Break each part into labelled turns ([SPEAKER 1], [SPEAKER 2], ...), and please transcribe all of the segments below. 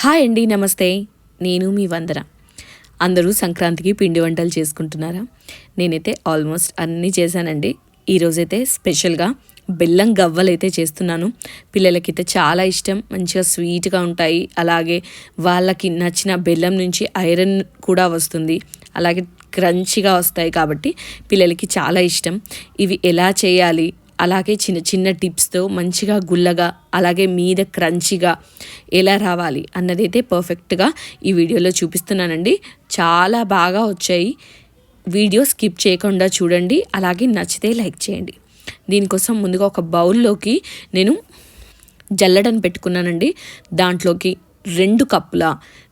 [SPEAKER 1] Hi అండి నమస్తే. నేను మీ వందన. అందరూ సంక్రాంతికి పిండి వంటలు చేసుకుంటున్నారా? నేనైతే ఆల్మోస్ట్ అన్నీ చేశానండి. ఈరోజైతే స్పెషల్గా బెల్లం గవ్వలు అయితే చేస్తున్నాను. పిల్లలకైతే చాలా ఇష్టం. మంచిగా స్వీట్గా ఉంటాయి. అలాగే వాళ్ళకి నచ్చిన బెల్లం నుంచి ఐరన్ కూడా వస్తుంది. అలాగే క్రంచిగా వస్తాయి కాబట్టి పిల్లలకి చాలా ఇష్టం. ఇవి ఎలా చేయాలి? అలాగే చిన్న చిన్న టిప్స్తో మంచిగా గుల్లగా అలాగే మీద క్రంచిగా ఎలా రావాలి అన్నదైతే పర్ఫెక్ట్గా ఈ వీడియోలో చూపిస్తున్నానండి. చాలా బాగా వచ్చాయి. వీడియో స్కిప్ చేయకుండా చూడండి. అలాగే నచ్చితే లైక్ చేయండి. దీనికోసం ముందుగా ఒక బౌల్లోకి నేను జల్లడని పెట్టుకున్నానండి. దాంట్లోకి రెండు కప్పుల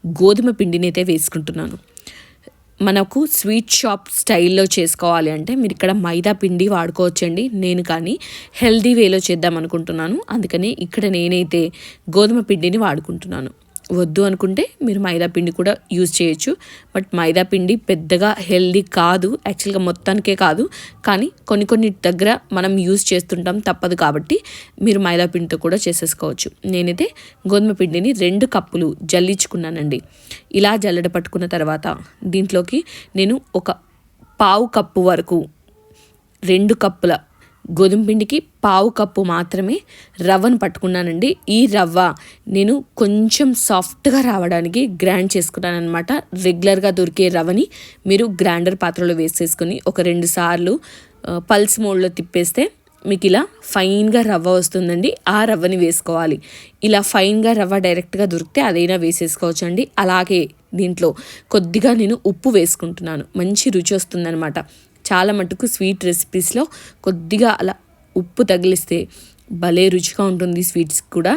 [SPEAKER 1] గోధుమ పిండిని అయితే వేసుకుంటున్నాను. మనకు స్వీట్ షాప్ స్టైల్లో చేసుకోవాలి అంటే మీరు ఇక్కడ మైదా పిండి వాడుకోవచ్చండి. నేను కానీ హెల్దీ వేలో చేద్దాం అనుకుంటున్నాను. అందుకని ఇక్కడ నేనైతే గోధుమ పిండిని వాడుకుంటున్నాను. వద్దు అనుకుంటే మీరు మైదా పిండి కూడా యూజ్ చేయొచ్చు. బట్ మైదా పిండి పెద్దగా హెల్దీ కాదు. యాక్చువల్గా మొత్తానికే కాదు. కానీ కొన్ని కొన్ని దగ్గర మనం యూజ్ చేస్తుంటాం తప్పదు కాబట్టి మీరు మైదా పిండితో కూడా చేసేసుకోవచ్చు. నేనైతే గోధుమ పిండిని రెండు కప్పులు జల్లించుకున్నానండి. ఇలా జల్లడ పట్టుకున్న తర్వాత దీంట్లోకి నేను ఒక పావు కప్పు వరకు రెండు కప్పుల గోధుమ పిండికి పావు కప్పు మాత్రమే రవ్వను పట్టుకున్నానండి. ఈ రవ్వ నేను కొంచెం సాఫ్ట్గా రావడానికి గ్రైండ్ చేసుకున్నాను అనమాట రెగ్యులర్గా దొరికే రవ్వని మీరు గ్రైండర్ పాత్రలో వేసేసుకొని ఒక రెండు సార్లు పల్స్ మోడ్లో తిప్పేస్తే మీకు ఇలా ఫైన్గా రవ్వ వస్తుందండి. ఆ రవ్వని వేసుకోవాలి. ఇలా ఫైన్గా రవ్వ డైరెక్ట్గా దొరికితే అదైనా వేసేసుకోవచ్చు అండి అలాగే దీంట్లో కొద్దిగా నేను ఉప్పు వేసుకుంటున్నాను. మంచి రుచి వస్తుందనమాట చాలా మటుకు స్వీట్ రెసిపీస్లో కొద్దిగా అలా ఉప్పు తగిలిస్తే భలే రుచిగా ఉంటుంది స్వీట్స్ కూడా.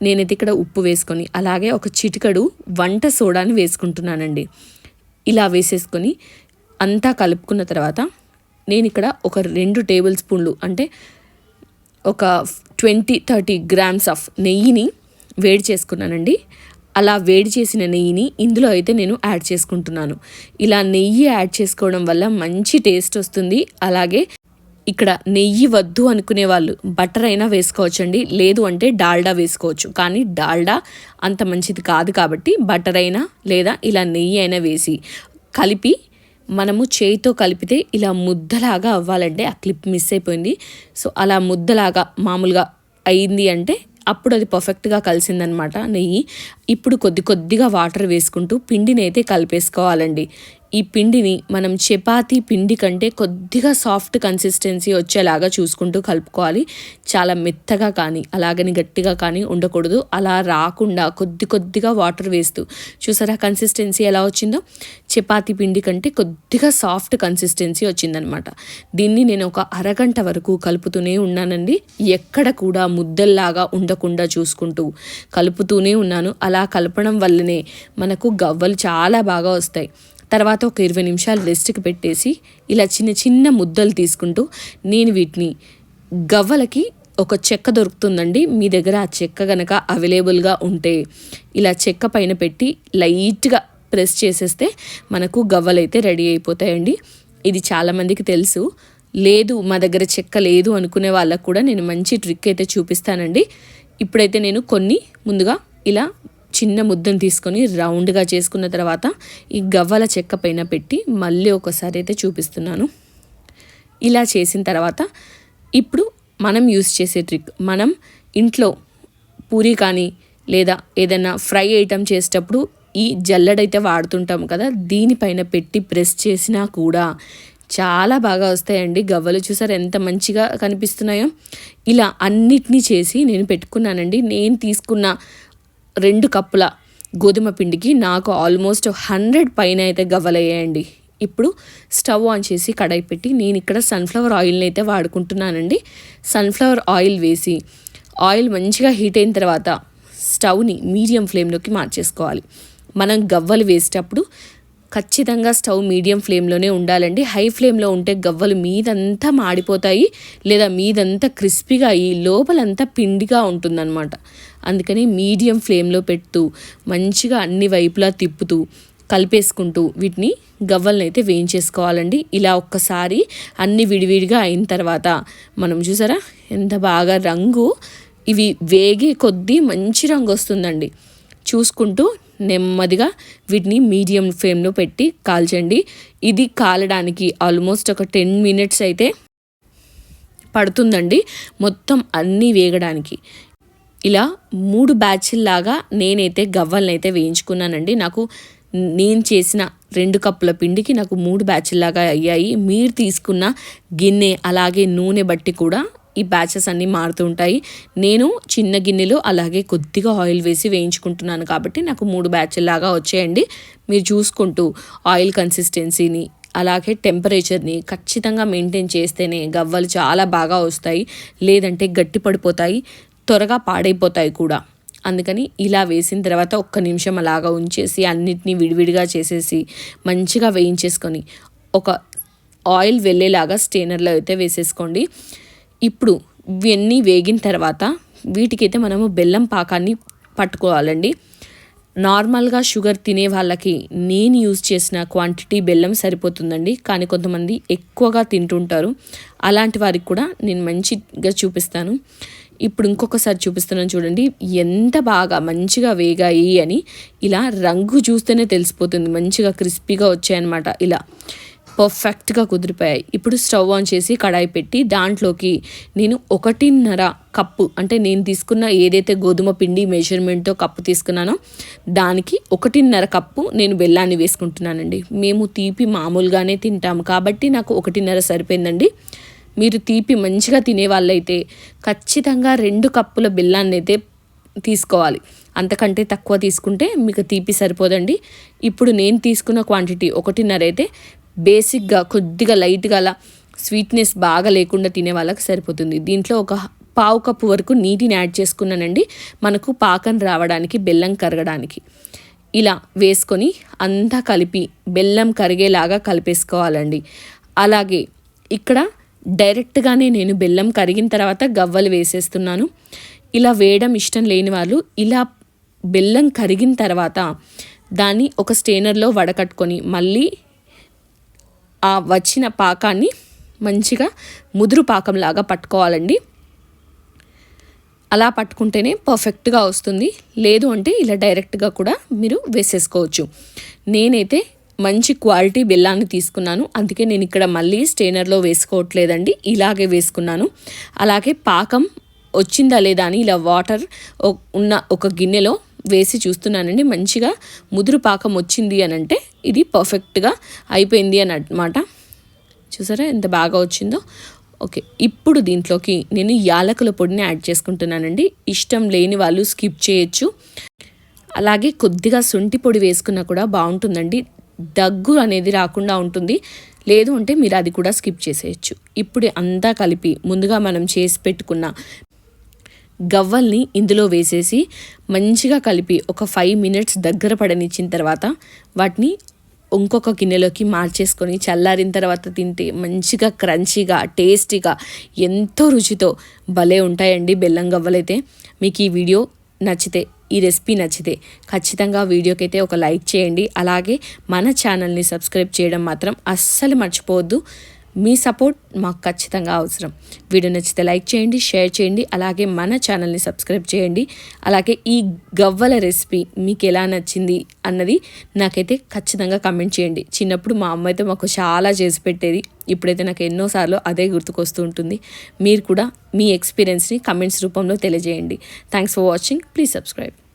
[SPEAKER 1] నేనైతే ఇక్కడ ఉప్పు వేసుకొని అలాగే ఒక చిటికడు వంట సోడాని వేసుకుంటున్నానండి. ఇలా వేసేసుకొని అంతా కలుపుకున్న తర్వాత నేను ఇక్కడ ఒక రెండు టేబుల్ స్పూన్లు అంటే ఒక ట్వంటీ థర్టీ గ్రామ్స్ ఆఫ్ నెయ్యిని వేడి చేసుకున్నానండి. అలా వేడి చేసిన నెయ్యిని ఇందులో అయితే నేను యాడ్ చేసుకుంటున్నాను. ఇలా నెయ్యి యాడ్ చేసుకోవడం వల్ల మంచి టేస్ట్ వస్తుంది. అలాగే ఇక్కడ నెయ్యి వద్దు అనుకునే వాళ్ళు బటర్ అయినా వేసుకోవచ్చండి. లేదు అంటే డాల్డా వేసుకోవచ్చు. కానీ డాల్డా అంత మంచిది కాదు కాబట్టి బటర్ అయినా లేదా ఇలా నెయ్యి అయినా వేసి కలిపి మనము చేయితో కలిపితే ఇలా ముద్దలాగా అవ్వాలంటే ఆ క్లిప్ మిస్ అయిపోయింది. సో అలా ముద్దలాగా మామూలుగా అయింది అంటే అప్పుడు అది పర్ఫెక్ట్గా కలిసిందనమాట. నెయ్యి ఇప్పుడు కొద్ది కొద్దిగా వాటర్ వేసుకుంటూ పిండిని అయితే కలిపేసుకోవాలండి. ఈ పిండిని మనం చపాతీ పిండి కంటే కొద్దిగా సాఫ్ట్ కన్సిస్టెన్సీ వచ్చేలాగా చూసుకుంటూ కలుపుకోవాలి. చాలా మెత్తగా కానీ అలాగని గట్టిగా కానీ ఉండకూడదు. అలా రాకుండా కొద్ది కొద్దిగా వాటర్ వేస్తూ చూసారా కన్సిస్టెన్సీ ఎలా వచ్చిందో? చపాతీ పిండి కంటే కొద్దిగా సాఫ్ట్ కన్సిస్టెన్సీ వచ్చిందనమాట. దీన్ని నేను ఒక అరగంట వరకు కలుపుతూనే ఉన్నానండి. ఎక్కడ కూడా ముద్దల్లాగా ఉండకుండా చూసుకుంటూ కలుపుతూనే ఉన్నాను. అలా కలపడం వల్లనే మనకు గవ్వలు చాలా బాగా వస్తాయి. తర్వాత ఒక ఇరవై నిమిషాలు రెస్ట్కి పెట్టేసి ఇలా చిన్న చిన్న ముద్దలు తీసుకుంటూ నేను వీటిని గవ్వలకి ఒక చెక్క దొరుకుతుందండి. మీ దగ్గర ఆ చెక్క గనక అవైలబుల్గా ఉంటే ఇలా చెక్క పైన పెట్టి లైట్గా ప్రెస్ చేసేస్తే మనకు గవ్వలైతే రెడీ అయిపోతాయండి. ఇది చాలామందికి తెలుసు. లేదు మా దగ్గర చెక్క లేదు అనుకునే వాళ్ళకు కూడా నేను మంచి ట్రిక్ అయితే చూపిస్తానండి. ఇప్పుడైతే నేను కొన్ని ముందుగా ఇలా చిన్న ముద్దను తీసుకొని రౌండ్గా చేసుకున్న తర్వాత ఈ గవ్వల చెక్క పైన పెట్టి మళ్ళీ ఒకసారి అయితే చూపిస్తున్నాను. ఇలా చేసిన తర్వాత ఇప్పుడు మనం యూస్ చేసే ట్రిక్ మనం ఇంట్లో పూరి కానీ లేదా ఏదైనా ఫ్రై ఐటమ్ చేసేటప్పుడు ఈ జల్లడైతే వాడుతుంటాం కదా దీనిపైన పెట్టి ప్రెస్ చేసినా కూడా చాలా బాగా వస్తాయండి. గవ్వలు చూసారు ఎంత మంచిగా కనిపిస్తున్నాయో. ఇలా అన్నిటినీ చేసి నేను పెట్టుకున్నానండి. నేను తీసుకున్న రెండు కప్పుల గోధుమ పిండికి నాకు ఆల్మోస్ట్ హండ్రెడ్ పైన అయితే గవ్వలయ్యాయండి. ఇప్పుడు స్టవ్ ఆన్ చేసి కడాయి పెట్టి నేను ఇక్కడ సన్ఫ్లవర్ ఆయిల్ని అయితే వాడుకుంటున్నానండి. సన్ఫ్లవర్ ఆయిల్ వేసి ఆయిల్ మంచిగా హీట్ అయిన తర్వాత స్టవ్ని మీడియం ఫ్లేమ్లోకి మార్చేసుకోవాలి. మనం గవ్వలు వేసేటప్పుడు ఖచ్చితంగా స్టవ్ మీడియం ఫ్లేమ్లోనే ఉండాలండి. హై ఫ్లేమ్లో ఉంటే గవ్వలు మీదంతా మాడిపోతాయి లేదా మీదంతా క్రిస్పీగా అయ్యి లోపలంతా పిండిగా ఉంటుందన్నమాట. అందుకని మీడియం ఫ్లేమ్లో పెడుతూ మంచిగా అన్ని వైపులా తిప్పుతూ కలిపేసుకుంటూ వీటిని గవ్వలను అయితే వేయించేసుకోవాలండి. ఇలా ఒక్కసారి అన్ని విడివిడిగా అయిన తర్వాత మనం చూసారా ఎంత బాగా రంగు ఇవి వేగే కొద్దీ మంచి రంగు వస్తుందండి. చూసుకుంటూ నెమ్మదిగా వీటిని మీడియం ఫ్లేమ్లో పెట్టి కాల్చండి. ఇది కాలడానికి ఆల్మోస్ట్ ఒక టెన్ మినిట్స్ అయితే పడుతుందండి మొత్తం అన్నీ వేగడానికి. ఇలా మూడు బ్యాచ్ల్లాగా నేనైతే గవ్వలనైతే వేయించుకున్నానండి. నాకు నేను చేసిన రెండు కప్పుల పిండికి నాకు మూడు బ్యాచ్ల్లాగా అయ్యాయి. మీరు తీసుకున్న గిన్నె అలాగే నూనె బట్టి కూడా ఈ బ్యాచెస్ అన్నీ మారుతూ ఉంటాయి. నేను చిన్న గిన్నెలో అలాగే కొద్దిగా ఆయిల్ వేసి వేయించుకుంటున్నాను కాబట్టి నాకు మూడు బ్యాచ్ల్లాగా వచ్చేయండి. మీరు చూసుకుంటూ ఆయిల్ కన్సిస్టెన్సీని అలాగే టెంపరేచర్ని ఖచ్చితంగా మెయింటైన్ చేస్తేనే గవ్వలు చాలా బాగా వస్తాయి. లేదంటే గట్టి పడిపోతాయి. త్వరగా పాడైపోతాయి కూడా. అందుకని ఇలా వేసిన తర్వాత ఒక్క నిమిషం అలాగా ఉంచేసి అన్నిటినీ విడివిడిగా చేసేసి మంచిగా వేయించేసుకొని ఒక ఆయిల్ వెళ్ళేలాగా స్టేనర్లో అయితే వేసేసుకోండి. ఇప్పుడు ఇవన్నీ వేగిన తర్వాత వీటికైతే మనము బెల్లం పాకాన్ని పట్టుకోవాలండి. నార్మల్గా షుగర్ తినే వాళ్ళకి నేను యూజ్ చేసిన క్వాంటిటీ బెల్లం సరిపోతుందండి. కానీ కొంతమంది ఎక్కువగా తింటుంటారు. అలాంటి వారికి కూడా నేను మంచిగా చూపిస్తాను. ఇప్పుడు ఇంకొకసారి చూపిస్తున్నాను చూడండి. ఎంత బాగా మంచిగా వేగాయి అని. ఇలా రంగు చూస్తేనే తెలిసిపోతుంది. మంచిగా క్రిస్పీగా వచ్చాయన్నమాట. ఇలా పర్ఫెక్ట్గా కుదిరిపోయాయి. ఇప్పుడు స్టవ్ ఆన్ చేసి కడాయి పెట్టి దాంట్లోకి నేను ఒకటిన్నర కప్పు అంటే నేను తీసుకున్న ఏదైతే గోధుమ పిండి మెజర్మెంట్తో కప్పు తీసుకున్నానో దానికి ఒకటిన్నర కప్పు నేను బెల్లాన్ని వేసుకుంటున్నానండి. మేము తీపి మామూలుగానే తింటాము కాబట్టి నాకు ఒకటిన్నర సరిపోయిందండి. మీరు తీపి మంచిగా తినే వాళ్ళైతే ఖచ్చితంగా రెండు కప్పుల బెల్లాన్ని అయితే తీసుకోవాలి. అంతకంటే తక్కువ తీసుకుంటే మీకు తీపి సరిపోదండి. ఇప్పుడు నేను తీసుకున్న క్వాంటిటీ ఒకటిన్నర అయితే బేసిక్గా కొద్దిగా లైట్గా అలా స్వీట్నెస్ బాగా లేకుండా తినే వాళ్ళకి సరిపోతుంది. దీంట్లో ఒక పావు కప్పు వరకు నీటిని యాడ్ చేసుకున్నానండి. మనకు పాకం రావడానికి బెల్లం కరగడానికి. ఇలా వేసుకొని అంతా కలిపి బెల్లం కరిగేలాగా కలిపేసుకోవాలండి. అలాగే ఇక్కడ డైరెక్ట్గానే నేను బెల్లం కరిగిన తర్వాత గవ్వలు వేసేస్తున్నాను. ఇలా వేయడం ఇష్టం లేని వాళ్ళు ఇలా బెల్లం కరిగిన తర్వాత దాన్ని ఒక స్టేనర్లో వడకట్టుకొని మళ్ళీ ఆ వచ్చిన పాకాన్ని మంచిగా ముదురు పాకంలాగా పట్టుకోవాలండి. అలా పట్టుకుంటేనే పర్ఫెక్ట్గా వస్తుంది. లేదు అంటే ఇలా డైరెక్ట్గా కూడా మీరు వేసేసుకోవచ్చు. నేనైతే మంచి క్వాలిటీ బెల్లాన్ని తీసుకున్నాను. అందుకే నేను ఇక్కడ మళ్ళీ స్టెయినర్లో వేసుకోవట్లేదండి. ఇలాగే వేసుకున్నాను. అలాగే పాకం వచ్చిందా లేదా అని ఇలా వాటర్ ఉన్న ఒక గిన్నెలో వేసి చూస్తున్నానండి. మంచిగా ముదురు పాకం వచ్చింది అని అంటే ఇది పర్ఫెక్ట్గా అయిపోయింది అని అనమాట చూసారా ఎంత బాగా వచ్చిందో? ఓకే ఇప్పుడు దీంట్లోకి నేను యాలకుల పొడిని యాడ్ చేసుకుంటున్నానండి. ఇష్టం లేని వాళ్ళు స్కిప్ చేయొచ్చు. అలాగే కొద్దిగా శొంఠి పొడి వేసుకున్నా కూడా బాగుంటుందండి. దగ్గు అనేది రాకుండా ఉంటుంది. లేదు అంటే మీరు అది కూడా స్కిప్ చేసేయచ్చు. ఇప్పుడు అంతా కలిపి ముందుగా మనం చేసి పెట్టుకున్న గవ్వల్ని ఇందులో వేసేసి మంచిగా కలిపి ఒక ఫైవ్ మినిట్స్ దగ్గర పడనిచ్చిన తర్వాత వాటిని ఇంకొక గిన్నెలోకి మార్చేసుకొని చల్లారిన తర్వాత తింటే మంచిగా క్రంచీగా టేస్టీగా ఎంతో రుచితో భలే ఉంటాయండి బెల్లం గవ్వలైతే. మీకు ఈ వీడియో నచ్చితే ఈ రెసిపీ నచ్చితే ఖచ్చితంగా వీడియోకైతే ఒక లైక్ చేయండి. అలాగే మన ఛానల్ని సబ్స్క్రైబ్ చేయడం మాత్రం అస్సలు మర్చిపోవద్దు. మీ సపోర్ట్ మాకు ఖచ్చితంగా అవసరం. వీడియో నచ్చితే లైక్ చేయండి షేర్ చేయండి అలాగే మన ఛానల్ని సబ్స్క్రైబ్ చేయండి. అలాగే ఈ గవ్వల రెసిపీ మీకు ఎలా నచ్చింది అన్నది నాకైతే ఖచ్చితంగా కమెంట్ చేయండి. చిన్నప్పుడు మా అమ్మ అయితే మాకు చాలా చేసి పెట్టేది. ఇప్పుడైతే నాకు ఎన్నోసార్లు అదే గుర్తుకొస్తూ ఉంటుంది. మీరు కూడా మీ ఎక్స్పీరియన్స్ని కమెంట్స్ రూపంలో తెలియజేయండి. Thanks for watching please subscribe